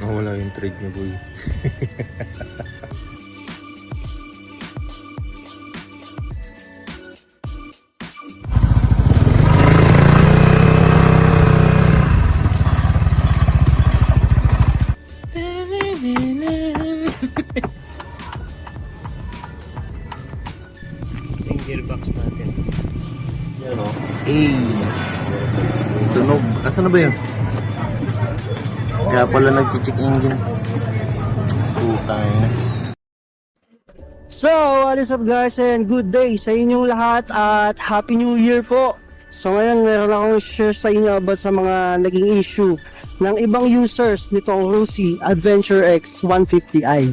Nawala yung trade niya, boy. pala nag-check engine. Putay na. So, what is up guys and good day sa inyong lahat at Happy New Year po. So ngayon meron akong share sa inyo about sa mga naging issue ng ibang users nitong Rusi Adventure X 150i.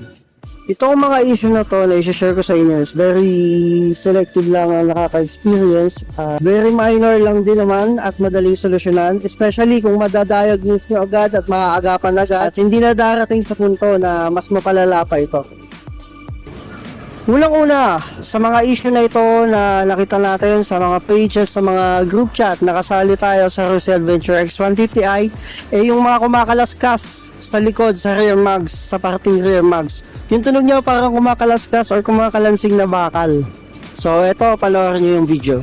Itong mga issue na to na i-share ko sa inyo is very selective lang ang nakaka-experience. Ah, very minor lang din naman at madaling solusyonan. Especially kung madadiagnose nyo agad at maaagapan agad at hindi na darating sa punto na mas mapalala pa ito. Unang-una, sa mga issue na ito na nakita natin sa mga pages, sa mga group chat, nakasali tayo sa Rosy Adventure X150i, eh yung mga kumakalaskas sa likod, sa rear mags, sa parting rear mags. Yung tunog niya parang kumakalaskas or kumakalansing na bakal. So, ito, panoorin niyo yung video.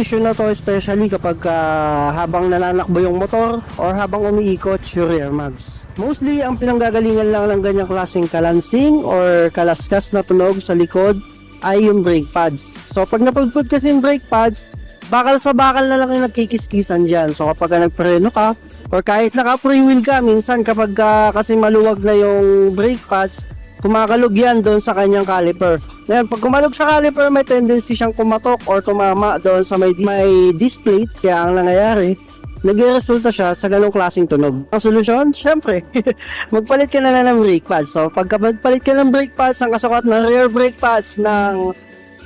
Issue na to especially kapag ah, habang nananakbo yung motor or habang umiikot yung rear mags. Mostly, ang pinanggagalingan lang ng ganyang klaseng kalansing or kalaskas na tunog sa likod ay yung brake pads. So, pag napagput kasi yung brake pads, bakal sa bakal na lang yung nagkikiskisan dyan. So, kapag ka nagpreno ka, or kahit naka-free wheel ka, minsan kapag ah, kasi maluwag na yung brake pads, kumakalog yan doon sa kanyang caliper. Ngayon, pag kumalog sa caliper, may tendency siyang kumatok or tumama doon sa may, dis- may display. Kaya ang nangyayari, nagre-resulta siya sa ganong klaseng tunog. Ang solusyon, syempre, magpalit ka na lang ng brake pads. So, pagka magpalit ka ng brake pads, ang kasukat ng rear brake pads ng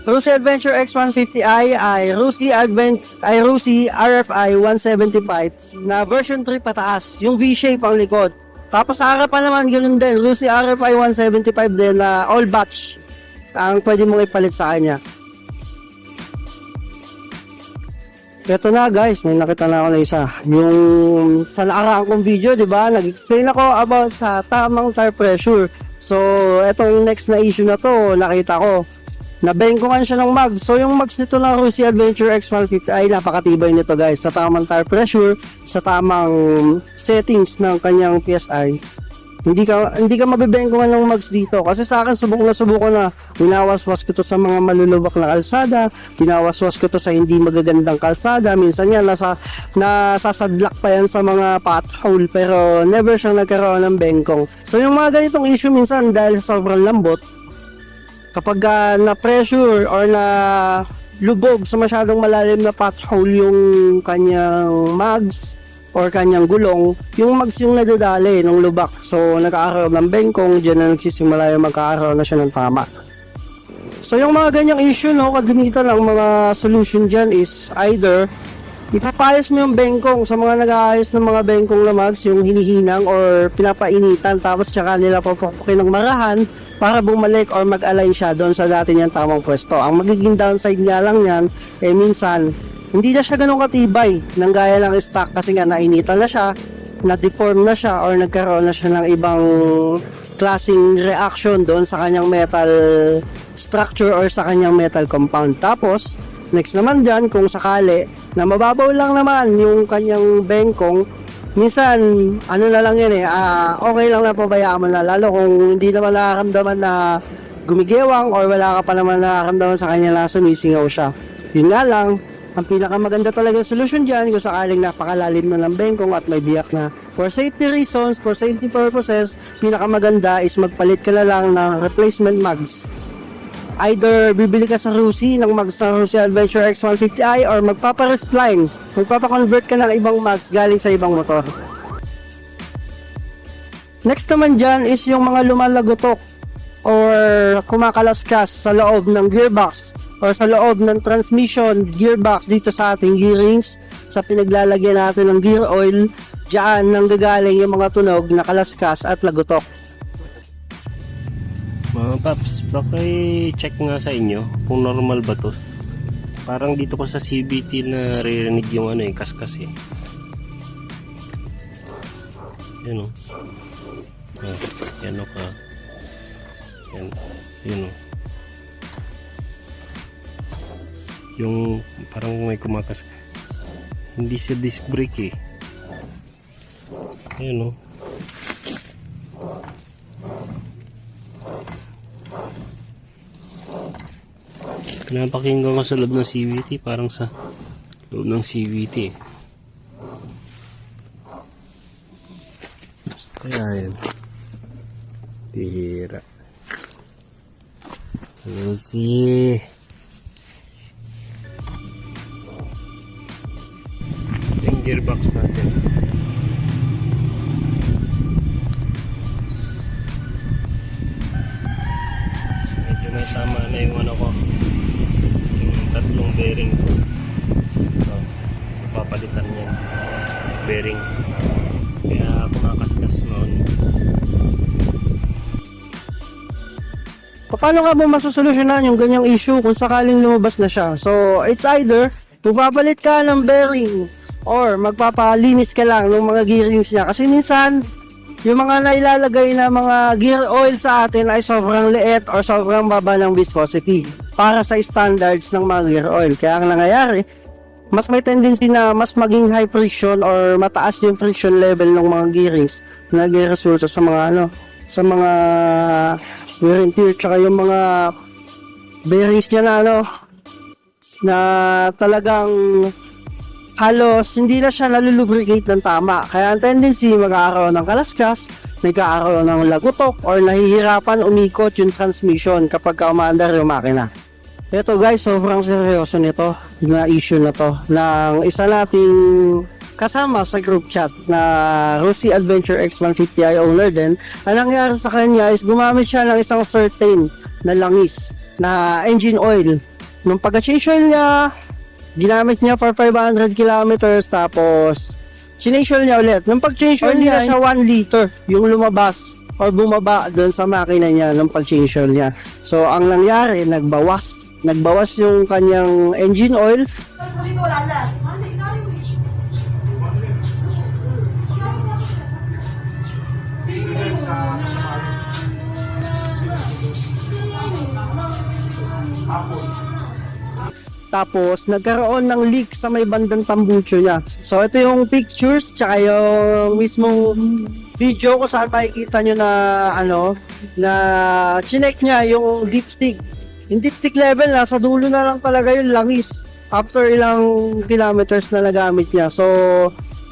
Rusi Adventure X150i ay Rusi Advent ay Rusi RFI 175 na version 3 pataas. Yung V-shape ang likod. Tapos sa harapan naman ganoon din, Rusi RFI 175 din na all batch ang pwede mong ipalit sa kanya. Ito na guys, may nakita na ako na isa. Yung sa nakaraan kong video, di ba? Nag-explain ako about sa tamang tire pressure. So, etong next na issue na to, nakita ko. Nabengkongan siya ng mags. So, yung mags nito ng Rusi Adventure X150 ay napakatibay nito guys. Sa tamang tire pressure, sa tamang settings ng kanyang PSI, hindi ka hindi ka mabibengkongan ng mags dito. Kasi sa akin subok na subok ko na. Winawaswas ko to sa mga malulubak na kalsada. Winawaswas ko to sa hindi magagandang kalsada. Minsan yan nasa nasasadlak pa yan sa mga pothole pero never siyang nagkaroon ng bengkong. So yung mga ganitong issue minsan dahil sa sobrang lambot kapag ah, na pressure or na lubog sa masyadong malalim na pothole yung kanyang mags or kanyang gulong, yung mags yung nadadali ng lubak. So, nagkakaroon ng bengkong, dyan na nagsisimula yung magkakaroon na siya ng tama. So, yung mga ganyang issue, no, kadimitan ang mga solution dyan is either ipapayos mo yung bengkong sa mga nag-aayos ng mga bengkong na mags, yung hinihinang or pinapainitan, tapos tsaka nila papupukin ng marahan para bumalik or mag-align siya doon sa dati niyang tamang pwesto. Ang magiging downside nga lang yan, eh minsan, hindi na siya ganun katibay nang gaya lang stock kasi nga nainitan na siya, na-deform na siya or nagkaroon na siya ng ibang klaseng reaction doon sa kanyang metal structure or sa kanyang metal compound. Tapos, next naman dyan, kung sakali, na mababaw lang naman yung kanyang bengkong, minsan, ano na lang yan eh, ah, okay lang na pabayaan mo na, lalo kung hindi naman nakakamdaman na gumigewang or wala ka pa naman nakakamdaman sa kanya na sumisingaw siya. Yun nga lang, ang pinakamaganda talaga solusyon dyan kung sakaling napakalalim na ng bengkong at may biyak na. For safety reasons, for safety purposes, pinakamaganda is magpalit ka na lang ng replacement mags. Either bibili ka sa Rusi ng mags sa Rusi Adventure X150i or magpapa-respline. Magpapa-convert ka ng ibang mags galing sa ibang motor. Next naman dyan is yung mga lumalagotok or kumakalaskas sa loob ng gearbox or sa loob ng transmission gearbox dito sa ating gearings sa pinaglalagyan natin ng gear oil diyan nanggagaling yung mga tunog na kalaskas at lagutok. Mga paps, baka i-check nga sa inyo kung normal ba to. Parang dito ko sa CBT na ririnig yung ano eh, kaskas eh. Yan o. Ah, yan o ka. Yan. Yun o. Yung parang may kumakas. Hindi siya disc brake eh. Ayan o. Pinapakinggan ko sa loob ng CVT, parang sa loob ng CVT. Kaya yun. Tira. Lucy. Paano nga ba masusolusyonan yung ganyang issue kung sakaling lumabas na siya? So, it's either magpapalit ka ng bearing or magpapalinis ka lang ng mga gearings niya. Kasi minsan, yung mga nailalagay na mga gear oil sa atin ay sobrang liit or sobrang baba ng viscosity para sa standards ng mga gear oil. Kaya ang nangyayari, mas may tendency na mas maging high friction or mataas yung friction level ng mga gearings na nagresulta sa mga ano sa mga wear and tear tsaka yung mga bearings niya na ano na talagang halos hindi na siya nalulubricate ng tama. Kaya ang tendency magkakaroon ng kalaskas, nagkakaroon ng lagutok or nahihirapan umikot yung transmission kapag umaandar yung makina. Ito guys, sobrang seryoso nito na issue na to ng isa nating kasama sa group chat na Rosy Adventure X150i owner din. Ang nangyari sa kanya is gumamit siya ng isang certain na langis na engine oil. Nung pagka-change oil niya, ginamit niya for 500 kilometers tapos change oil niya ulit. Nung pag-change oil Hindi niya, na siya 1 liter yung lumabas or bumaba doon sa makina niya nung pag-change oil niya. So, ang nangyari, nagbawas. Nagbawas yung kanyang engine oil Tapos, nagkaroon ng leak sa may bandang tambucho niya. So, ito yung pictures, tsaka yung mismong video ko saan makikita nyo na, ano, na chinek niya yung dipstick. Yung dipstick level, nasa dulo na lang talaga yung langis after ilang kilometers na nagamit niya. So,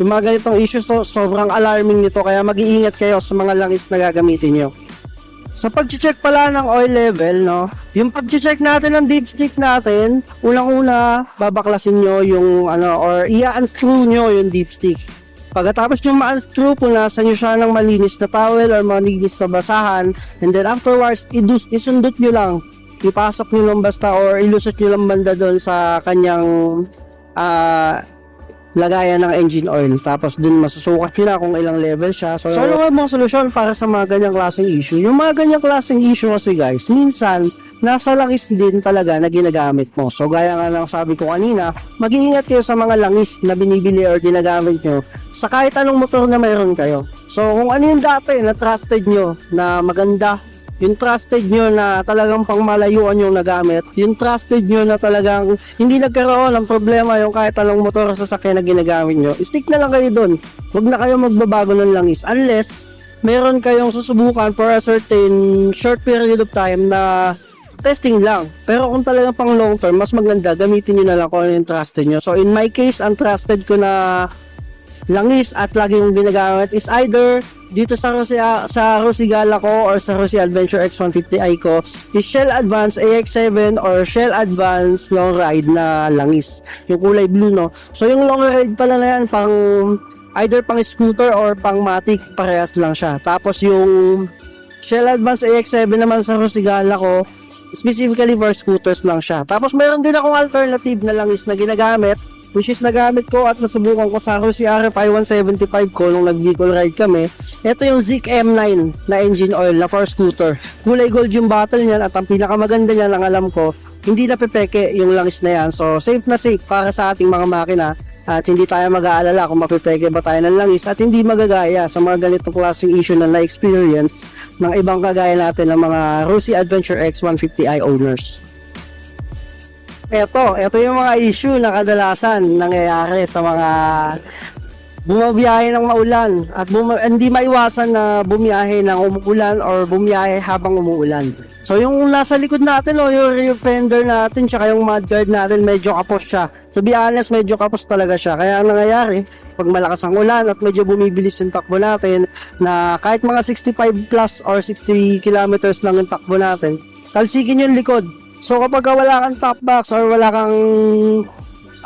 yung mga ganitong issues, so, sobrang alarming nito. Kaya mag-iingat kayo sa mga langis na gagamitin nyo. Sa pag-check pala ng oil level, no, yung pag-check natin ng dipstick natin, unang-una, babaklasin nyo yung, ano, or i-unscrew nyo yung dipstick. Pagkatapos nyo ma-unscrew, punasan nyo siya ng malinis na towel or malinis na basahan, and then afterwards, idus, isundot nyo lang. Ipasok nyo lang basta or ilusot nyo lang banda doon sa kanyang ah lagayan ng engine oil. Tapos dun masusukat na kung ilang level siya. So, so ano nga mga solusyon para sa mga ganyang klaseng issue? Yung mga ganyang klaseng issue kasi guys, minsan, nasa langis din talaga na ginagamit mo. So, gaya nga lang sabi ko kanina, mag-iingat kayo sa mga langis na binibili or ginagamit nyo sa kahit anong motor na mayroon kayo. So, kung ano yung dati na trusted nyo na maganda yung trusted nyo na talagang pangmalayuan yung nagamit, yung trusted nyo na talagang hindi nagkaroon ng problema yung kahit anong motor sa sasakyan na ginagamit nyo, stick na lang kayo dun. Huwag na kayo magbabago ng langis unless meron kayong susubukan for a certain short period of time na testing lang. Pero kung talagang pang long term, mas maganda gamitin nyo na lang kung ano yung trusted nyo. So in my case, ang trusted ko na langis at laging ginagamit is either dito sa Rosy, sa Rosigala ko or sa Rosy Adventure X150i ko is Shell Advance AX7 or Shell Advance long ride na langis. Yung kulay blue, no? So, yung long ride pala na yan, pang either pang scooter or pang matic, parehas lang siya. Tapos yung Shell Advance AX7 naman sa Rosigala ko, specifically for scooters lang siya. Tapos meron din akong alternative na langis na ginagamit, which is nagamit ko at nasubukan ko sa Rosy RF i175 ko nung nag-vehicle ride kami. Ito yung Zik M9 na engine oil na for scooter. Kulay gold yung bottle niyan at ang pinakamaganda niyan ang alam ko, hindi na pepeke yung langis na yan. So safe na safe para sa ating mga makina at hindi tayo mag-aalala kung mapipeke ba tayo ng langis at hindi magagaya sa mga ganitong klaseng issue na na-experience ng ibang kagaya natin ng mga Rosy Adventure X 150i owners. Ito, ito yung mga issue na kadalasan nangyayari sa mga bumabiyahe ng maulan at buma- hindi maiwasan na bumiyahe ng umuulan or bumiyahe habang umuulan. So yung nasa likod natin o yung rear fender natin tsaka yung mudguard natin medyo kapos siya. To be honest, medyo kapos talaga siya. Kaya ang nangyayari, pag malakas ang ulan at medyo bumibilis yung takbo natin na kahit mga 65 plus or 60 kilometers lang yung takbo natin, talsikin yung likod. So kapag wala kang top box or wala kang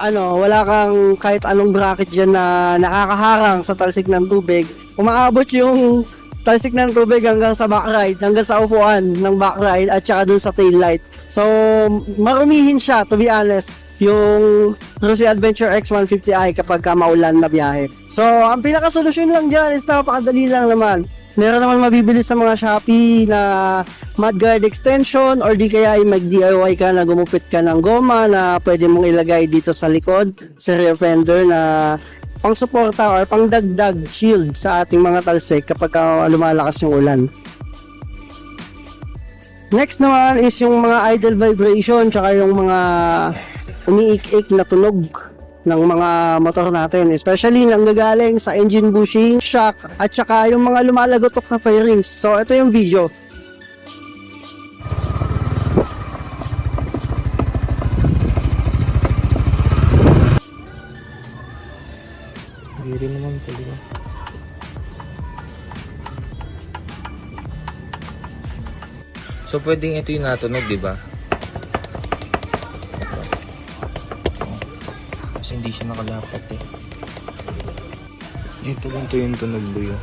ano, wala kang kahit anong bracket dyan na nakakaharang sa talsik ng tubig, umaabot yung talsik ng tubig hanggang sa backride, hanggang sa upuan ng backride at saka dun sa tail light. So, marumihin siya, to be honest, yung Rosy Adventure X150i kapag ka maulan na biyahe. So, ang pinaka-solusyon lang dyan is napakadali lang naman. Meron naman mabibili sa mga Shopee na mudguard extension or di kaya ay mag-DIY ka na gumupit ka ng goma na pwede mong ilagay dito sa likod sa rear fender na pang suporta or pang dagdag shield sa ating mga talsik kapag ka lumalakas yung ulan. Next naman is yung mga idle vibration tsaka yung mga umiik-ik na tunog ng mga motor natin. Especially nang gagaling sa engine bushing, shock, at saka yung mga lumalagotok na fairings. So, ito yung video. Hindi naman talaga. So pwedeng ito yung natunog, di ba? Eh. Ito ganito yung tunog buyo.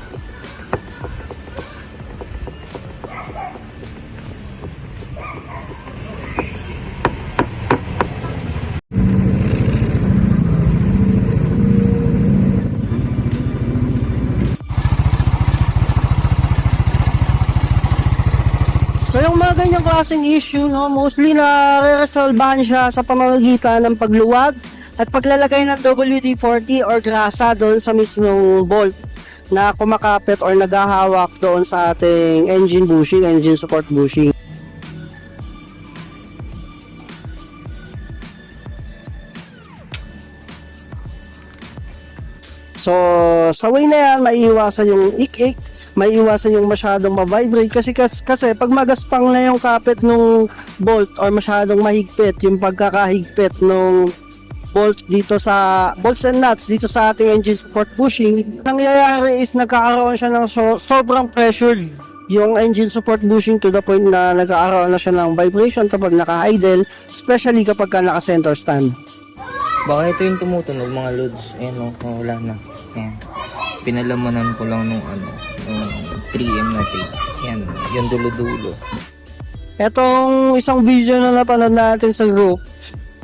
So yung mga ganyang klaseng issue, no, mostly na re-resolbahan siya sa pamamagitan ng pagluwag at paglalagay ng WD-40 or grasa doon sa mismong bolt na kumakapit or naghahawak doon sa ating engine bushing, engine support bushing. So, sa way na yan, maiiwasan yung ik-ik, maiiwasan yung masyadong ma-vibrate kasi, kasi kasi pag magaspang na yung kapit nung bolt or masyadong mahigpit yung pagkakahigpit nung bolts dito sa bolts and nuts dito sa ating engine support bushing nangyayari is nagkakaroon siya ng so, sobrang pressure yung engine support bushing to the point na nagkakaroon na siya ng vibration kapag naka-idle especially kapag ka naka-center stand Baka ito yung tumutunog mga loads. Ayan o, oh, wala na. Ayan. Pinalamanan ko lang nung ano, nung 3M na tape. Ayan, yung dulo-dulo. Etong isang video na napanood natin sa group,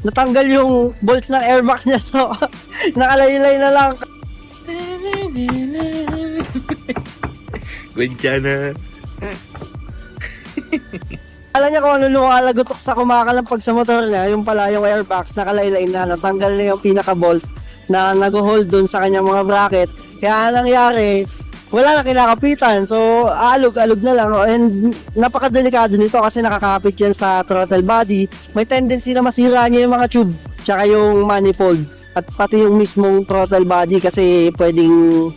natanggal yung bolts ng airbox niya so nakalaylay na lang. Gwadya na. Alam niya kung ano lumalagotok sa kumakalampag sa motor niya, yung pala yung airbox, nakalaylay na, natanggal na yung pinaka-bolt na nag-hold dun sa kanyang mga bracket. Kaya anong nangyari, wala na kinakapitan. So, aalog-alog na lang. And napakadelikado nito kasi nakakapit yan sa throttle body. May tendency na masira niya yung mga tube, tsaka yung manifold. At pati yung mismong throttle body kasi pwedeng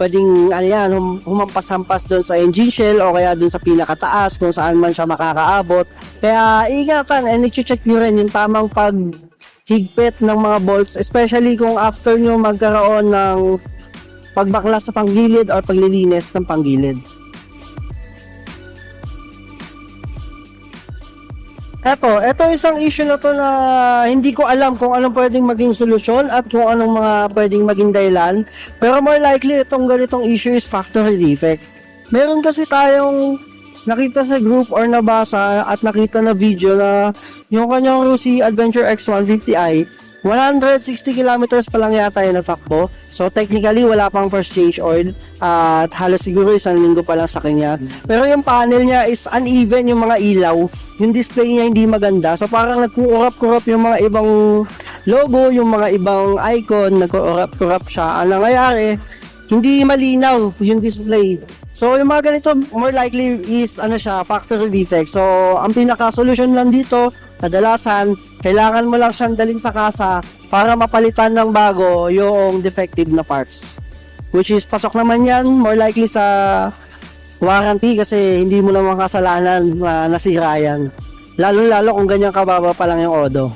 pwedeng ano yan, hum- humampas-hampas doon sa engine shell o kaya doon sa pinakataas kung saan man siya makakaabot. Kaya ingatan and i-check nyo rin yung tamang pag higpit ng mga bolts, especially kung after nyo magkaroon ng pagbaklas sa panggilid or paglilinis ng panggilid. Eto, eto isang issue na to na hindi ko alam kung anong pwedeng maging solusyon at kung anong mga pwedeng maging dahilan. Pero more likely itong ganitong issue is factory defect. Meron kasi tayong nakita sa group or nabasa at nakita na video na yung kanyang Rusi Adventure X150i 160 kilometers pa lang yata yung natakbo. So technically wala pang first change oil at halos siguro isang linggo pa lang sa kanya. Pero yung panel niya is uneven yung mga ilaw. Yung display niya hindi maganda. So parang nagkukurap-kurap yung mga ibang logo, yung mga ibang icon, nagkukurap-kurap siya. Ang nangyayari, hindi malinaw yung display. So yung mga ganito more likely is ano siya factory defect. So ang pinaka solution lang dito kadalasan kailangan mo lang siyang dalhin sa kasa para mapalitan ng bago yung defective na parts. Which is pasok naman yan more likely sa warranty kasi hindi mo naman kasalanan na nasira yan. Lalo-lalo kung ganyan kababa pa lang yung odo.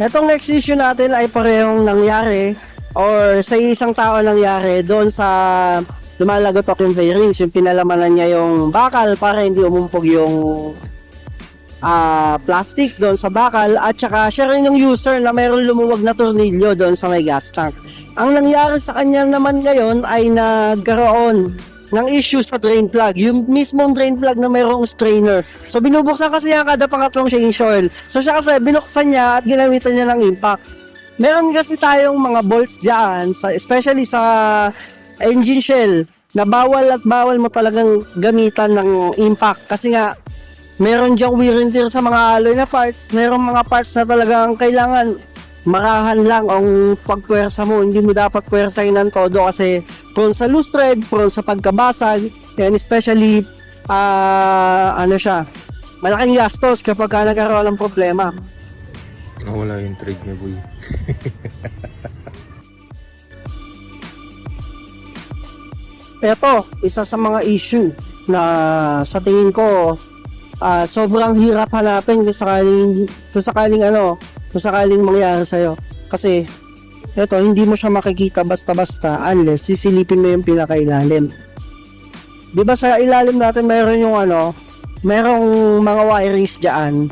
Itong next issue natin ay parehong nangyari or sa isang tao nangyari doon sa lumalagotok yung fairings, yung pinalamanan niya yung bakal para hindi umumpog yung ah plastic doon sa bakal at saka siya rin yung user na mayroong lumuwag na tornilyo doon sa may gas tank. Ang nangyari sa kanya naman ngayon ay nagkaroon ng issues sa drain plug. Yung mismong drain plug na mayroong strainer. So binubuksan kasi yan kada pangatlong change oil. So siya kasi binuksan niya at ginamitan niya ng impact. Meron kasi tayong mga bolts dyan, sa, especially sa engine shell, na bawal at bawal mo talagang gamitan ng impact. Kasi nga, meron diyang wear and tear sa mga alloy na parts. Meron mga parts na talagang kailangan marahan lang ang pagpwersa mo. Hindi mo dapat pwersahin ng todo kasi prone sa loose thread, prone sa pagkabasag, and especially, ah ano siya, malaking gastos kapag ka nagkaroon ng problema. Ah, wala yung trade niya, boy. Ito, isa sa mga issue na sa tingin ko ah, sobrang hirap hanapin kung sakaling, kung sakaling ano, kung sakaling mangyari sa'yo. Kasi, ito, hindi mo siya makikita basta-basta unless sisilipin mo yung pinakailalim. Di ba sa ilalim natin mayroon yung ano, mayroong mga wirings dyan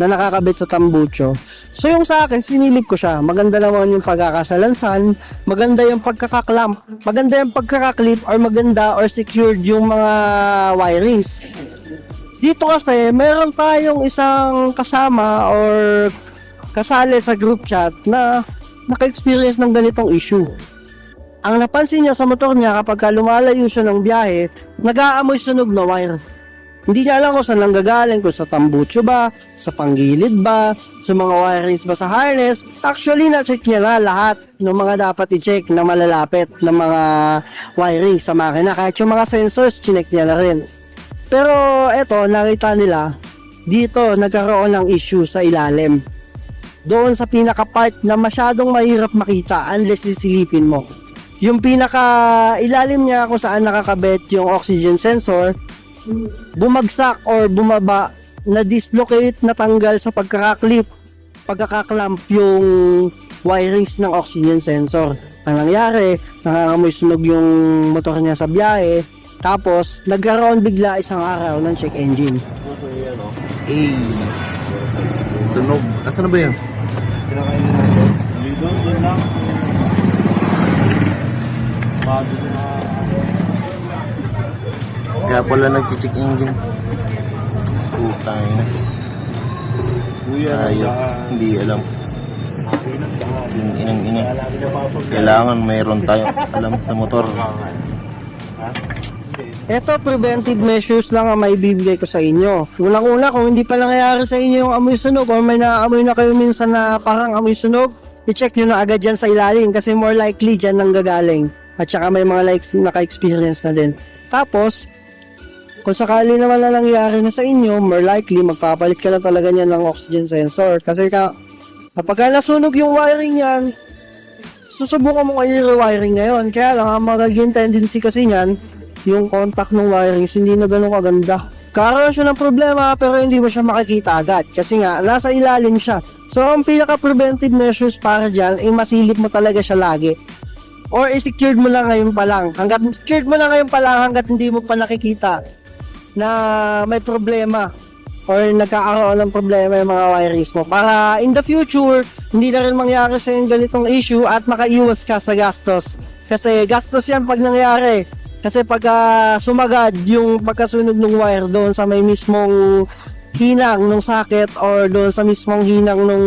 na nakakabit sa tambucho. So yung sa akin, sinilip ko siya. Maganda naman yung pagkakasalansan, maganda yung pagkakaklamp, maganda yung pagkakaklip, or maganda or secured yung mga wirings. Dito kasi, meron tayong isang kasama or kasali sa group chat na naka-experience ng ganitong issue. Ang napansin niya sa motor niya kapag ka lumalayo siya ng biyahe, nag-aamoy sunog na wire. Hindi niya alam kung saan lang gagaling, kung sa tambucho ba, sa panggilid ba, sa mga wirings ba sa harness. Actually, na-check niya na lahat ng mga dapat i-check na malalapit ng mga wiring sa makina. Kahit yung mga sensors, chinek niya na rin. Pero eto, nakita nila, dito nagkaroon ng issue sa ilalim. Doon sa pinaka-part na masyadong mahirap makita unless sisilipin mo. Yung pinaka ilalim niya kung saan nakakabit yung oxygen sensor, bumagsak or bumaba, na dislocate, natanggal sa pagkakaklip, pagkakaklamp yung wirings ng oxygen sensor. Ang nangyari, nangangamoy sunog yung motor niya sa biyahe, tapos nagkaroon bigla isang araw ng check engine. Eh, sunog. Asan na ba yan? Kaya pala nag-check engine. Putay na. Ayaw. Hindi alam. Yung inang ina. Kailangan mayroon tayo alam sa motor. Ito, preventive measures lang ang may bibigay ko sa inyo. Unang-una, kung hindi pa nangyayari sa inyo yung amoy sunog o may naamoy na kayo minsan na parang amoy sunog, i-check nyo na agad dyan sa ilalim kasi more likely dyan nang gagaling. At saka may mga likes naka-experience na din. Tapos, kung sakali naman na nangyari na sa inyo, more likely magpapalit ka na talaga niyan ng oxygen sensor. Kasi ka, kapag ka nasunog yung wiring niyan, susubukan mo kayo rewiring ngayon. Kaya lang, ang magiging tendency kasi niyan, yung contact ng wirings hindi na ganun kaganda. Karoon siya ng problema pero hindi mo siya makikita agad kasi nga nasa ilalim siya. So ang pinaka-preventive measures para dyan ay masilip mo talaga siya lagi. Or i-secured mo lang ngayon pa lang. Hanggat secured mo lang ngayon pa lang hanggat hindi mo pa nakikita na may problema or nagkakaroon ng problema yung mga wirings mo para in the future hindi na rin mangyari sa yung ganitong issue at makaiwas ka sa gastos kasi gastos yan pag nangyari Kasi pagka sumagad yung pagkasunog ng wire doon sa may mismong hinang ng socket or doon sa mismong hinang ng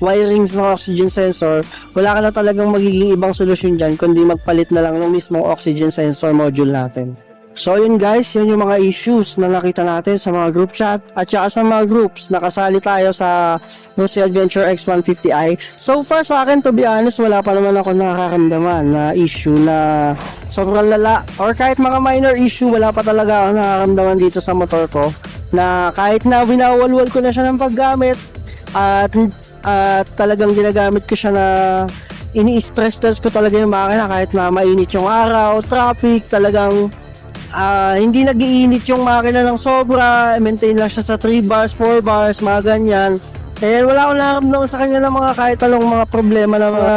wirings ng oxygen sensor, wala ka na talagang magiging ibang solusyon dyan kundi magpalit na lang ng mismong oxygen sensor module natin. So yun guys, yun yung mga issues na nakita natin sa mga group chat at saka sa mga groups. Na kasali tayo sa Lucy Adventure X150i. So far sa akin, to be honest, wala pa naman ako nakakamdaman na issue na sobrang lala. Or kahit mga minor issue, wala pa talaga ako nakakamdaman dito sa motor ko. Na kahit na winawalwal ko na siya ng paggamit at at talagang ginagamit ko siya na ini-stress test ko talaga yung makina kahit na mainit yung araw, traffic, talagang Ah, hindi nagiinit yung makina ng sobra, maintain lang siya sa 3 bars, 4 bars, mga ganyan. Eh, wala akong nakaramdaman sa kanya ng mga kahit anong mga problema na mga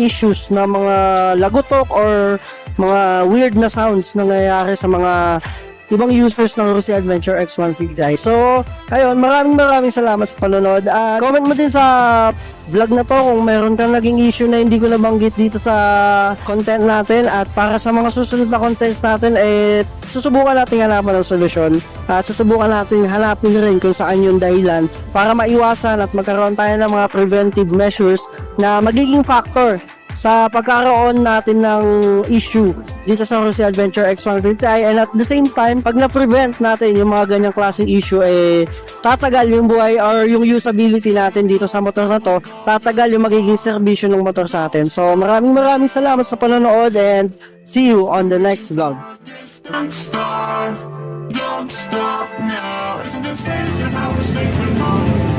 issues na mga lagutok or mga weird na sounds na nangyayari sa mga ibang users ng Rusi Adventure X150i. So, ayun, maraming maraming salamat sa panonood. At comment mo din sa vlog na to kung meron kang naging issue na hindi ko nabanggit dito sa content natin at para sa mga susunod na contents natin eh susubukan natin hanapan ng solusyon at susubukan natin hanapin rin kung saan yung dahilan para maiwasan at magkaroon tayo ng mga preventive measures na magiging factor sa pagkaroon natin ng issue dito sa Rosy Adventure X150i and at the same time, pag na-prevent natin yung mga ganyang klaseng issue, eh, tatagal yung buhay or yung usability natin dito sa motor na to, tatagal yung magiging serbisyo ng motor sa atin. So, maraming maraming salamat sa panonood and see you on the next vlog. Don't stop, now. Isn't it strange how we stay for long?